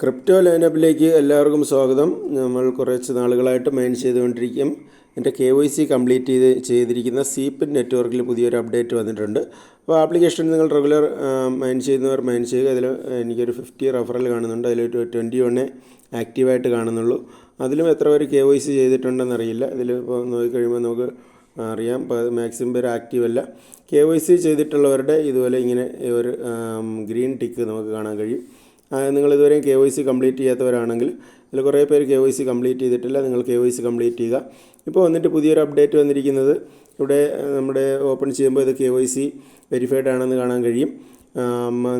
Crypto ലൈനപ്പിലേക്ക് എല്ലാവർക്കും സ്വാഗതം. നമ്മൾ കുറച്ച് നാളുകളായിട്ട് മെയിൻ ചെയ്തുകൊണ്ടിരിക്കും. എന്റെ കെ വൈ സി കംപ്ലീറ്റ് ചെയ്ത് ചെയ്തിരിക്കുന്ന സീപ്പിൻ നെറ്റ്വർക്കിൽ പുതിയൊരു അപ്ഡേറ്റ് വന്നിട്ടുണ്ട്. അപ്പോൾ ആപ്ലിക്കേഷൻ നിങ്ങൾ റെഗുലർ മൈൻ ചെയ്യുന്നവർ മൈൻ ചെയ്യുക. അതിൽ എനിക്കൊരു ഫിഫ്റ്റി റെഫറൽ കാണുന്നുണ്ട്. അതിൽ ട്വന്റി വണ്ണേ ആക്റ്റീവായിട്ട് കാണുന്നുള്ളൂ. അതിലും എത്ര പേര് കെ വൈ സി ചെയ്തിട്ടുണ്ടെന്നറിയില്ല. ഇതിൽ ഇപ്പോൾ നോക്കിക്കഴിയുമ്പോൾ നമുക്ക് അറിയാം. മാക്സിമം പേര് ആക്റ്റീവ് അല്ല കെ വൈ സി ചെയ്തിട്ടുള്ളവരുടെ ഇതുപോലെ ഇങ്ങനെ ഒരു ഗ്രീൻ ടിക്ക് നമുക്ക് കാണാൻ കഴിയും. നിങ്ങൾ ഇതുവരെയും കെ വൈ സി കംപ്ലീറ്റ് ചെയ്യാത്തവരാണെങ്കിൽ ഇതിൽ കുറേ പേര് കെ വൈ സി കംപ്ലീറ്റ് ചെയ്തിട്ടില്ല. നിങ്ങൾ കെ വൈ സി കംപ്ലീറ്റ് ചെയ്യുക. ഇപ്പോൾ വന്നിട്ട് പുതിയൊരു അപ്ഡേറ്റ് വന്നിരിക്കുന്നത് ഇവിടെ നമ്മുടെ ഓപ്പൺ ചെയ്യുമ്പോൾ ഇത് കെ വൈ സി വെരിഫൈഡ് ആണെന്ന് കാണാൻ കഴിയും.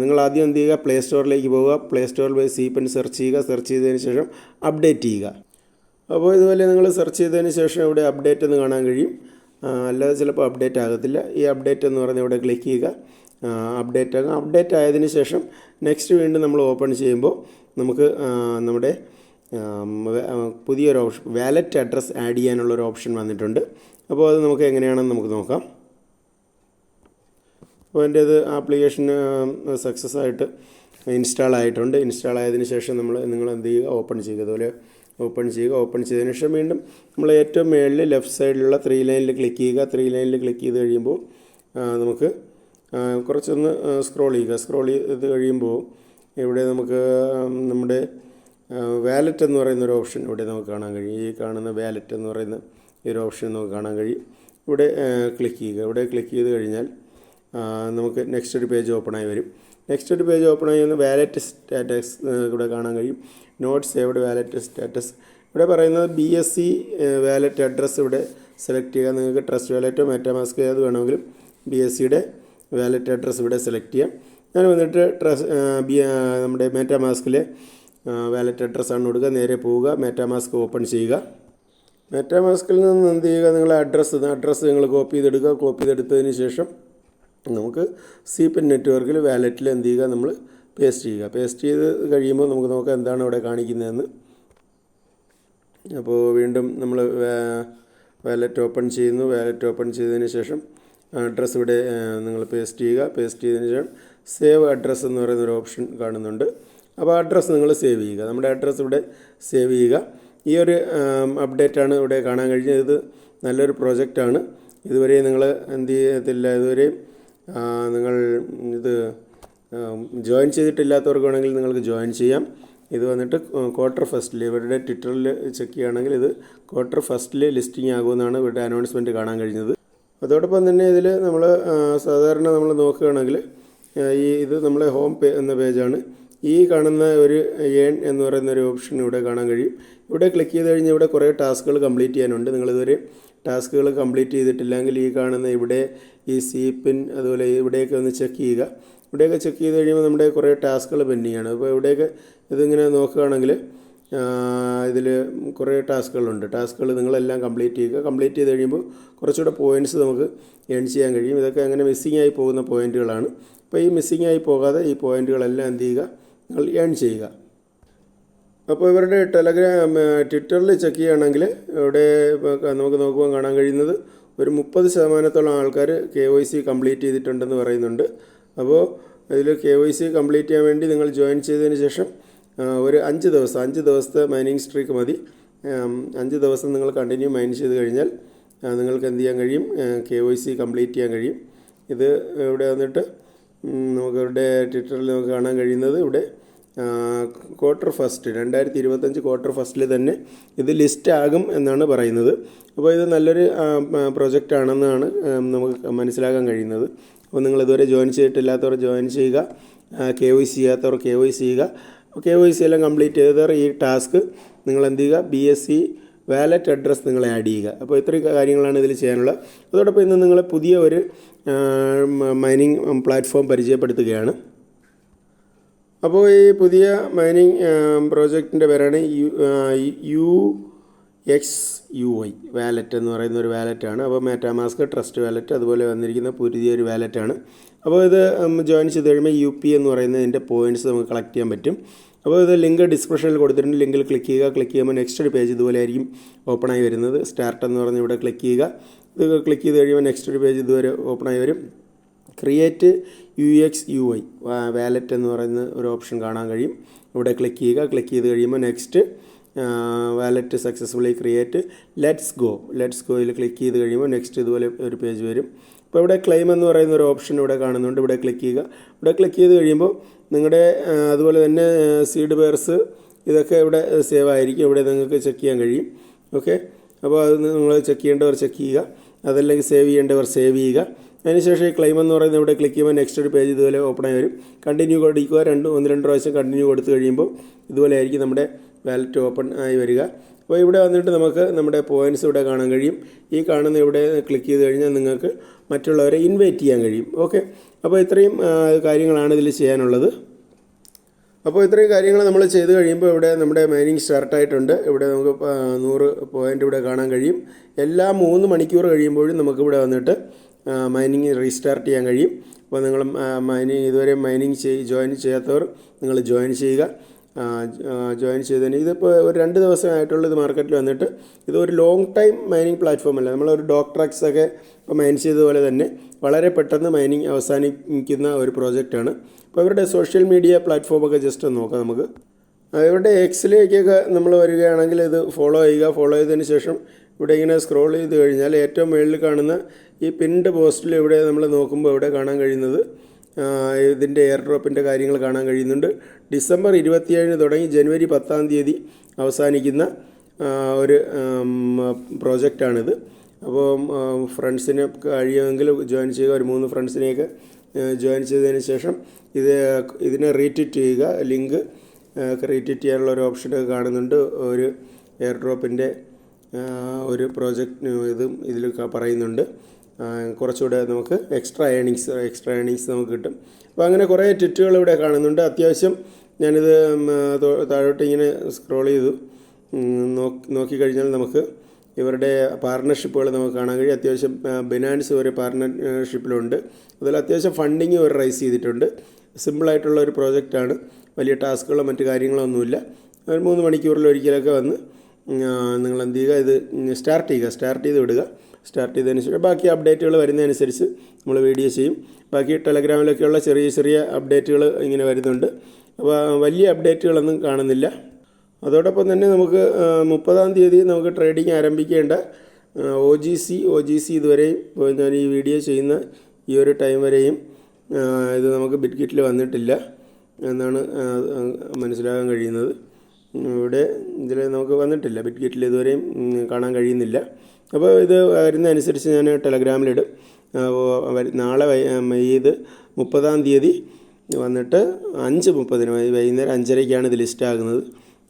നിങ്ങൾ ആദ്യം എന്ത് ചെയ്യുക? പ്ലേ സ്റ്റോറിലേക്ക് പോവുക. പ്ലേ സ്റ്റോറിൽ പോയി സീപ്പൻ സെർച്ച് ചെയ്യുക. സെർച്ച് ചെയ്തതിന് ശേഷം അപ്ഡേറ്റ് ചെയ്യുക. അപ്പോൾ ഇതുപോലെ നിങ്ങൾ സെർച്ച് ചെയ്തതിന് ശേഷം ഇവിടെ അപ്ഡേറ്റ് എന്ന് കാണാൻ കഴിയും. അല്ലാതെ ചിലപ്പോൾ അപ്ഡേറ്റ് ആകത്തില്ല. ഈ അപ്ഡേറ്റ് എന്ന് പറഞ്ഞ് ഇവിടെ ക്ലിക്ക് ചെയ്യുക. അപ്ഡേറ്റ് ആകും അപ്ഡേറ്റ് ആയതിന് ശേഷം നെക്സ്റ്റ് വീണ്ടും നമ്മൾ ഓപ്പൺ ചെയ്യുമ്പോൾ നമുക്ക് നമ്മുടെ പുതിയൊരു ഓപ്ഷൻ വാലറ്റ് അഡ്രസ്സ് ആഡ് ചെയ്യാനുള്ളൊരു ഓപ്ഷൻ വന്നിട്ടുണ്ട്. അപ്പോൾ അത് നമുക്ക് എങ്ങനെയാണെന്ന് നമുക്ക് നോക്കാം. അപ്പോൾ എന്റെ ഇത് ആപ്ലിക്കേഷൻ സക്സസ് ആയിട്ട് ഇൻസ്റ്റാൾ ആയിട്ടുണ്ട്. ഇൻസ്റ്റാൾ ആയതിന് ശേഷം നമ്മൾ നിങ്ങൾ എന്ത് ചെയ്യുക? ഓപ്പൺ ചെയ്യുക. അതുപോലെ ഓപ്പൺ ചെയ്യുക. ഓപ്പൺ ചെയ്തതിന് ശേഷം വീണ്ടും നമ്മൾ ഏറ്റവും മുകളിൽ ലെഫ്റ്റ് സൈഡിലുള്ള ത്രീ ലൈനിൽ ക്ലിക്ക് ചെയ്യുക. ത്രീ ലൈനിൽ ക്ലിക്ക് ചെയ്ത് കഴിയുമ്പോൾ നമുക്ക് കുറച്ചൊന്ന് സ്ക്രോൾ ചെയ്യുക. സ്ക്രോൾ ചെയ്ത് കഴിയുമ്പോൾ ഇവിടെ നമുക്ക് നമ്മുടെ വാലറ്റ് എന്ന് പറയുന്ന ഒരു ഓപ്ഷൻ ഇവിടെ നമുക്ക് കാണാൻ കഴിയും. ഈ കാണുന്ന വാലറ്റ് എന്ന് പറയുന്ന ഈ ഒരു ഓപ്ഷൻ നമുക്ക് കാണാൻ കഴിയും. ഇവിടെ ക്ലിക്ക് ചെയ്യുക. ഇവിടെ ക്ലിക്ക് ചെയ്ത് കഴിഞ്ഞാൽ നമുക്ക് നെക്സ്റ്റ് ഒരു പേജ് ഓപ്പണായി വരും. നെക്സ്റ്റ് ഒരു പേജ് ഓപ്പണായി വന്ന് വാലറ്റ് സ്റ്റാറ്റസ് ഇവിടെ കാണാൻ കഴിയും. നോട്ട് സേവ്ഡ് വാലറ്റ് സ്റ്റാറ്റസ് ഇവിടെ പറയുന്നത് B S C wallet address ഇവിടെ സെലക്ട് ചെയ്യുക. നിങ്ങൾക്ക് ട്രസ്റ്റ് വാലറ്റോ മെറ്റാമാസ്ക് ഏത് വേണമെങ്കിലും ബി എസ് സിയുടെ വാലറ്റ് അഡ്രസ്സ് ഇവിടെ സെലക്ട് ചെയ്യാം. ഞാൻ വന്നിട്ട് ട്രസ് നമ്മുടെ മെറ്റാമാസ്കിലെ വാലറ്റ് അഡ്രസ്സാണ് കൊടുക്കുക. നേരെ പോവുക. മെറ്റാമാസ്ക് ഓപ്പൺ ചെയ്യുക. മെറ്റാമാസ്കിൽ നിന്ന് എന്ത് ചെയ്യുക? നിങ്ങളെ അഡ്രസ്സ് അഡ്രസ്സ് നിങ്ങൾ കോപ്പി ചെയ്തെടുക്കുക. കോപ്പി ചെയ്തെടുത്തതിന് ശേഷം നമുക്ക് സി പെൻ നെറ്റ്വർക്കിൽ വാലറ്റിൽ എന്ത് ചെയ്യുക? നമ്മൾ പേസ്റ്റ് ചെയ്യുക. പേസ്റ്റ് ചെയ്ത് കഴിയുമ്പോൾ നമുക്ക് നോക്കാം എന്താണ് അവിടെ കാണിക്കുന്നതെന്ന്. അപ്പോൾ വീണ്ടും നമ്മൾ വാലറ്റ് ഓപ്പൺ ചെയ്യുന്നു. വാലറ്റ് ഓപ്പൺ ചെയ്തതിന് ശേഷം അഡ്രസ്സ് ഇവിടെ നിങ്ങൾ പേസ്റ്റ് ചെയ്യുക. പേസ്റ്റ് ചെയ്തതിന് ശേഷം സേവ് അഡ്രസ്സ് എന്ന് പറയുന്ന ഒരു ഓപ്ഷൻ കാണുന്നുണ്ട്. അപ്പോൾ അഡ്രസ്സ് നിങ്ങൾ സേവ് ചെയ്യുക. നമ്മുടെ അഡ്രസ്സ് ഇവിടെ സേവ് ചെയ്യുക. ഈ ഒരു അപ്ഡേറ്റാണ് ഇവിടെ കാണാൻ കഴിഞ്ഞത്. ഇത് നല്ലൊരു പ്രോജക്റ്റാണ് ഇതുവരെ നിങ്ങൾ എന്ത് ചെയ്യത്തില്ല ഇതുവരെയും നിങ്ങൾ ഇത് ജോയിൻ ചെയ്തിട്ടില്ലാത്തവർക്ക് വേണമെങ്കിൽ നിങ്ങൾക്ക് ജോയിൻ ചെയ്യാം. ഇത് വന്നിട്ട് ക്വാർട്ടർ ഫസ്റ്റിൽ ഇവരുടെ ട്വിറ്ററിൽ ചെക്ക് ചെയ്യുകയാണെങ്കിൽ ഇത് ക്വാർട്ടർ ഫസ്റ്റിൽ ലിസ്റ്റിംഗ് ആകുമെന്നാണ് ഇവരുടെ അനൗൺസ്മെന്റ് കാണാൻ കഴിഞ്ഞത്. അതോടൊപ്പം തന്നെ ഇതിൽ നമ്മൾ സാധാരണ നമ്മൾ നോക്കുകയാണെങ്കിൽ ഈ ഇത് നമ്മളെ ഹോം പേ എന്ന പേജാണ്. ഈ കാണുന്ന ഒരു ഏൺ എന്ന് പറയുന്ന ഒരു ഓപ്ഷൻ ഇവിടെ കാണാൻ കഴിയും. ഇവിടെ ക്ലിക്ക് ചെയ്ത് കഴിഞ്ഞാൽ ഇവിടെ കുറേ ടാസ്കുകൾ കംപ്ലീറ്റ് ചെയ്യാനുണ്ട്. നിങ്ങളിതുവരെ ടാസ്കുകൾ കംപ്ലീറ്റ് ചെയ്തിട്ടില്ലെങ്കിൽ ഈ കാണുന്ന ഇവിടെ ഈ സി പിൻ അതുപോലെ ഇവിടെയൊക്കെ ഒന്ന് ചെക്ക് ചെയ്യുക. ഇവിടെയൊക്കെ ചെക്ക് ചെയ്ത് കഴിയുമ്പോൾ നമ്മുടെ കുറേ ടാസ്കുകൾ പെൻഡിങ് ആണ് അപ്പോൾ ഇവിടെയൊക്കെ ഇതിങ്ങനെ നോക്കുകയാണെങ്കിൽ ഇതിൽ കുറേ ടാസ്കുകളുണ്ട്. ടാസ്കുകൾ നിങ്ങളെല്ലാം കംപ്ലീറ്റ് ചെയ്യുക. കംപ്ലീറ്റ് ചെയ്ത് കഴിയുമ്പോൾ കുറച്ചുകൂടെ പോയിന്റ്സ് നമുക്ക് ഏൺ ചെയ്യാൻ കഴിയും. ഇതൊക്കെ അങ്ങനെ മിസ്സിംഗ് ആയി പോകുന്ന പോയിന്റുകളാണ് അപ്പോൾ ഈ മിസ്സിംഗ് ആയി പോകാതെ ഈ പോയിന്റുകളെല്ലാം എന്ത് ചെയ്യുക? നിങ്ങൾ ഏൺ ചെയ്യുക. അപ്പോൾ ഇവരുടെ ടെലഗ്രാം ട്വിറ്ററിൽ ചെക്ക് ചെയ്യുകയാണെങ്കിൽ ഇവിടെ നമുക്ക് നോക്കുമ്പോൾ കാണാൻ കഴിയുന്നത് ഒരു മുപ്പത് ശതമാനത്തോളം ആൾക്കാർ കെ വൈ സി കംപ്ലീറ്റ് ചെയ്തിട്ടുണ്ടെന്ന് പറയുന്നുണ്ട്. അപ്പോൾ ഇതിൽ കെ വൈ സി കംപ്ലീറ്റ് ചെയ്യാൻ വേണ്ടി നിങ്ങൾ ജോയിൻ ചെയ്തതിന് ശേഷം ഒരു അഞ്ച് ദിവസം അഞ്ച് ദിവസത്തെ മൈനിങ് സ്ട്രീക്ക് മതി. അഞ്ച് ദിവസം നിങ്ങൾ കണ്ടിന്യൂ മൈൻ ചെയ്ത് കഴിഞ്ഞാൽ നിങ്ങൾക്ക് എന്ത് ചെയ്യാൻ കഴിയും? കെ വൈ സി കംപ്ലീറ്റ് ചെയ്യാൻ കഴിയും. ഇത് ഇവിടെ വന്നിട്ട് നമുക്ക് ഇവിടെ ട്വിറ്ററിൽ നമുക്ക് കാണാൻ കഴിയുന്നത് ഇവിടെ ക്വാർട്ടർ ഫസ്റ്റ് രണ്ടായിരത്തി ഇരുപത്തഞ്ച് ക്വാർട്ടർ ഫസ്റ്റിൽ തന്നെ ഇത് ലിസ്റ്റ് ആകും എന്നാണ് പറയുന്നത്. അപ്പോൾ ഇത് നല്ലൊരു പ്രൊജക്റ്റ് ആണെന്നാണ് നമുക്ക് മനസ്സിലാക്കാൻ കഴിയുന്നത്. അപ്പോൾ നിങ്ങൾ ഇതുവരെ ജോയിൻ ചെയ്തിട്ടില്ലാത്തവർ ജോയിൻ ചെയ്യുക. കെ വൈ സി ചെയ്യാത്തവർ കെ വൈ സി ചെയ്യുക. കെ വൈ സി എല്ലാം കംപ്ലീറ്റ് ചെയ്തവർ ഈ ടാസ്ക് നിങ്ങൾ എന്ത് ചെയ്യുക B S C wallet address നിങ്ങൾ ആഡ് ചെയ്യുക. അപ്പോൾ ഇത്രയും കാര്യങ്ങളാണ് ഇതിൽ ചെയ്യാനുള്ളത്. അതോടൊപ്പം ഇന്ന് നിങ്ങൾ പുതിയ ഒരു മൈനിങ് പ്ലാറ്റ്ഫോം പരിചയപ്പെടുത്തുകയാണ്. അപ്പോൾ ഈ പുതിയ മൈനിങ് പ്രോജക്റ്റിന്റെ പേരാണ് U U X U I wallet എന്ന് പറയുന്ന ഒരു വാലറ്റാണ് അപ്പോൾ മാറ്റാമാസ്ക് ട്രസ്റ്റ് വാലറ്റ് അതുപോലെ വന്നിരിക്കുന്ന പുതിയൊരു വാലറ്റാണ് അപ്പോൾ ഇത് ജോയിൻ ചെയ്ത് കഴിയുമ്പോൾ യു പി എന്ന് പറയുന്നതിന്റെ പോയിന്റ്സ് നമുക്ക് കളക്ട് ചെയ്യാൻ പറ്റും. അപ്പോൾ ഇത് ലിങ്ക് ഡിസ്ക്രിപ്ഷനിൽ കൊടുത്തിട്ടുണ്ട്. ലിങ്കിൽ ക്ലിക്ക് ചെയ്യുക. ക്ലിക്ക് ചെയ്യുമ്പോൾ നെക്സ്റ്റ് ഒരു പേജ് ഇതുപോലെ ആയിരിക്കും ആയി വരുന്നത്. സ്റ്റാർട്ട് എന്ന് പറഞ്ഞ് ഇവിടെ ക്ലിക്ക് ചെയ്യുക. ഇത് ക്ലിക്ക് ചെയ്ത് കഴിയുമ്പോൾ നെക്സ്റ്റ് ഒരു പേജ് ഇതുവരെ ഓപ്പൺ ആയി വരും. Create U X U I wallet എന്ന് പറയുന്ന ഒരു ഓപ്ഷൻ കാണാൻ കഴിയും. ഇവിടെ ക്ലിക്ക് ചെയ്യുക. ക്ലിക്ക് ചെയ്ത് കഴിയുമ്പോൾ next wallet successfully create. Let's go. Let's ഗോയിൽ click ചെയ്ത് കഴിയുമ്പോൾ നെക്സ്റ്റ് ഇതുപോലെ ഒരു പേജ് വരും. അപ്പോൾ ഇവിടെ ക്ലെയിം എന്ന് പറയുന്ന ഒരു ഓപ്ഷൻ ഇവിടെ കാണുന്നുണ്ട്. ഇവിടെ ക്ലിക്ക് ചെയ്യുക. ഇവിടെ ക്ലിക്ക് ചെയ്ത് കഴിയുമ്പോൾ നിങ്ങളുടെ അതുപോലെ തന്നെ സീഡ് പേഴ്സ് ഇതൊക്കെ ഇവിടെ സേവ് ആയിരിക്കും. ഇവിടെ നിങ്ങൾക്ക് ചെക്ക് ചെയ്യാൻ കഴിയും. ഓക്കെ അപ്പോൾ അത് നിങ്ങൾ ചെക്ക് ചെയ്യേണ്ടവർ ചെക്ക് ചെയ്യുക. അതല്ലെങ്കിൽ സേവ് ചെയ്യേണ്ടവർ സേവ് ചെയ്യുക. അതിനുശേഷം ഈ ക്ലെയിം എന്ന് പറയുന്നത് ഇവിടെ ക്ലിക്ക് ചെയ്യുമ്പോൾ നെക്സ്റ്റ് ഒരു പേജ് ഇതുപോലെ ഓപ്പൺ ആയി വരും. കണ്ടിന്യൂ കൊടുക്കുക. രണ്ട് ഒന്ന് രണ്ട് പ്രാവശ്യം കണ്ടിന്യൂ കൊടുത്തു കഴിയുമ്പോൾ ഇതുപോലെ ആയിരിക്കും നമ്മുടെ വാലറ്റ് ഓപ്പൺ ആയി വരിക. അപ്പോൾ ഇവിടെ വന്നിട്ട് നമുക്ക് നമ്മുടെ പോയിന്റ്സ് ഇവിടെ കാണാൻ കഴിയും. ഈ കാണുന്ന ഇവിടെ ക്ലിക്ക് ചെയ്ത് കഴിഞ്ഞാൽ നിങ്ങൾക്ക് മറ്റുള്ളവരെ ഇൻവൈറ്റ് ചെയ്യാൻ കഴിയും. ഓക്കെ അപ്പോൾ ഇത്രയും കാര്യങ്ങളാണ് ഇതിൽ ചെയ്യാനുള്ളത്. അപ്പോൾ ഇത്രയും കാര്യങ്ങൾ നമ്മൾ ചെയ്ത് കഴിയുമ്പോൾ ഇവിടെ നമ്മുടെ മൈനിങ് സ്റ്റാർട്ടായിട്ടുണ്ട് ഇവിടെ നമുക്ക് നൂറ് പോയിന്റ് ഇവിടെ കാണാൻ കഴിയും. എല്ലാ മൂന്ന് മണിക്കൂർ കഴിയുമ്പോഴും നമുക്കിവിടെ വന്നിട്ട് മൈനിങ് റീസ്റ്റാർട്ട് ചെയ്യാൻ കഴിയും. അപ്പോൾ നിങ്ങൾ മൈനിങ് ഇതുവരെ മൈനിങ് ചെയ് ജോയിൻ ചെയ്യാത്തവർ നിങ്ങൾ ജോയിൻ ചെയ്യുക. ജോയിൻ ചെയ്തതിന്. ഇതിപ്പോൾ ഒരു രണ്ട് ദിവസമായിട്ടുള്ള ഇത് മാർക്കറ്റിൽ വന്നിട്ട്. ഇത് ഒരു ലോങ് ടൈം മൈനിങ് പ്ലാറ്റ്ഫോം അല്ല. നമ്മളൊരു ഡോക്ടറക്സ് ഒക്കെ ഇപ്പോൾ മൈൻ ചെയ്തതുപോലെ തന്നെ വളരെ പെട്ടെന്ന് മൈനിങ് അവസാനിക്കുന്ന ഒരു പ്രോജക്റ്റാണ് അപ്പോൾ ഇവരുടെ സോഷ്യൽ മീഡിയ പ്ലാറ്റ്ഫോമൊക്കെ ജസ്റ്റ് ഒന്ന് നോക്കാം നമുക്ക്. ഇവരുടെ എക്സിലേക്കൊക്കെ നമ്മൾ വരികയാണെങ്കിൽ ഇത് ഫോളോ ചെയ്യുക. ഫോളോ ചെയ്തതിന് ശേഷം ഇവിടെ ഇങ്ങനെ സ്ക്രോൾ ചെയ്ത് കഴിഞ്ഞാൽ ഏറ്റവും മുകളിൽ കാണുന്ന ഈ പിൻഡ് പോസ്റ്റിൽ ഇവിടെ നമ്മൾ നോക്കുമ്പോൾ ഇവിടെ കാണാൻ കഴിയുന്നത് ഇതിന്റെ എയർ ഡ്രോപ്പിന്റെ കാര്യങ്ങൾ കാണാൻ കഴിയുന്നുണ്ട്. ഡിസംബർ ഇരുപത്തിയേഴിന് തുടങ്ങി ജനുവരി പത്താം തീയതി അവസാനിക്കുന്ന ഒരു പ്രോജക്റ്റാണിത്. അപ്പോൾ ഫ്രണ്ട്സിന് കഴിയുമെങ്കിൽ ജോയിൻ ചെയ്യുക. ഒരു മൂന്ന് ഫ്രണ്ട്സിനെയൊക്കെ ജോയിൻ ചെയ്തതിന് ശേഷം ഇത് ഇതിനെ റീട്വീറ്റ് ചെയ്യുക. ലിങ്ക് റീട്വീറ്റ് ചെയ്യാനുള്ള ഒരു ഓപ്ഷൻ കാണുന്നുണ്ട്. ഒരു എയർ ഡ്രോപ്പിന്റെ ഒരു പ്രോജക്റ്റ് ഇതും ഇതിൽ പറയുന്നുണ്ട്. കുറച്ചുകൂടെ നമുക്ക് എക്സ്ട്രാ ഏണിങ്സ് എക്സ്ട്രാ ഏണിങ്സ് നമുക്ക് കിട്ടും. അപ്പോൾ അങ്ങനെ കുറേ ട്വിറ്റുകൾ ഇവിടെ കാണുന്നുണ്ട്. അത്യാവശ്യം ഞാനിത് താഴോട്ട് ഇങ്ങനെ സ്ക്രോൾ ചെയ്തു. നോക്കി നോക്കിക്കഴിഞ്ഞാൽ നമുക്ക് ഇവരുടെ പാർട്ണർഷിപ്പുകൾ നമുക്ക് കാണാൻ കഴിയും. അത്യാവശ്യം ബിനാൻസ് ഒരു പാർട്ണർഷിപ്പിലുണ്ട്. അതുപോലെ അത്യാവശ്യം ഫണ്ടിങ് ഒരു റൈസ് ചെയ്തിട്ടുണ്ട്. സിമ്പിളായിട്ടുള്ള ഒരു പ്രോജക്റ്റാണ്. വലിയ ടാസ്കുകളോ മറ്റു കാര്യങ്ങളോ ഒന്നുമില്ല. ഒരു മൂന്ന് മണിക്കൂറിൽ ഒരിക്കലൊക്കെ വന്ന് നിങ്ങൾ എന്ത് ചെയ്യുക? ഇത് സ്റ്റാർട്ട് ചെയ്യുക. സ്റ്റാർട്ട് ചെയ്ത് വിടുക. സ്റ്റാർട്ട് ചെയ്തതിന് ശേഷം ബാക്കി അപ്ഡേറ്റുകൾ വരുന്നതനുസരിച്ച് നമ്മൾ വീഡിയോ ചെയ്യും. ബാക്കി ടെലഗ്രാമിലൊക്കെയുള്ള ചെറിയ ചെറിയ അപ്ഡേറ്റുകൾ ഇങ്ങനെ വരുന്നുണ്ട്. അപ്പോൾ വലിയ അപ്ഡേറ്റുകളൊന്നും കാണുന്നില്ല. അതോടൊപ്പം തന്നെ നമുക്ക് മുപ്പതാം തീയതി നമുക്ക് trading ആരംഭിക്കേണ്ട O G C O G C ഇതുവരെയും ഞാൻ ഈ വീഡിയോ ചെയ്യുന്ന ഈ ഒരു ടൈം വരെയും ഇത് നമുക്ക് ബിറ്റ്കിറ്റിൽ വന്നിട്ടില്ല എന്നാണ് മനസ്സിലാക്കാൻ കഴിയുന്നത്. ഇവിടെ ഇതിൽ നമുക്ക് വന്നിട്ടില്ല. ബിറ്റ് ഗെറ്റിൽ ഇതുവരെയും കാണാൻ കഴിയുന്നില്ല. അപ്പോൾ ഇത് വരുന്നതനുസരിച്ച് ഞാൻ ടെലഗ്രാമിലിടും. നാളെ ഇത് മുപ്പതാം തീയതി വന്നിട്ട് അഞ്ച് മുപ്പതിന് വൈകുന്നേരം അഞ്ചരയ്ക്കാണ് ഇത് ലിസ്റ്റാകുന്നത്.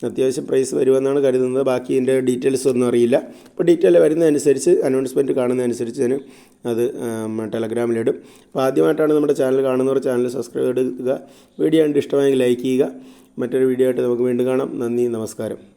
അത്യാവശ്യം പ്രൈസ് വരുമെന്നാണ് കരുതുന്നത്. ബാക്കി ഇതിന്റെ ഡീറ്റെയിൽസ് ഒന്നും അറിയില്ല. അപ്പോൾ ഡീറ്റെയിൽ വരുന്നതനുസരിച്ച് അനൗൺസ്മെന്റ് കാണുന്നതനുസരിച്ച് ഞാൻ അത് ടെലഗ്രാമിലിടും. അപ്പോൾ ആദ്യമായിട്ടാണ് നമ്മുടെ ചാനൽ കാണുന്നവർ ചാനൽ സബ്സ്ക്രൈബ് എടുക്കുക. വീഡിയോ കണ്ട് ഇഷ്ടമായെങ്കിൽ ലൈക്ക് ചെയ്യുക. മറ്റൊരു വീഡിയോ ആയിട്ട് നമുക്ക് വീണ്ടും കാണാം. നന്ദി നമസ്കാരം.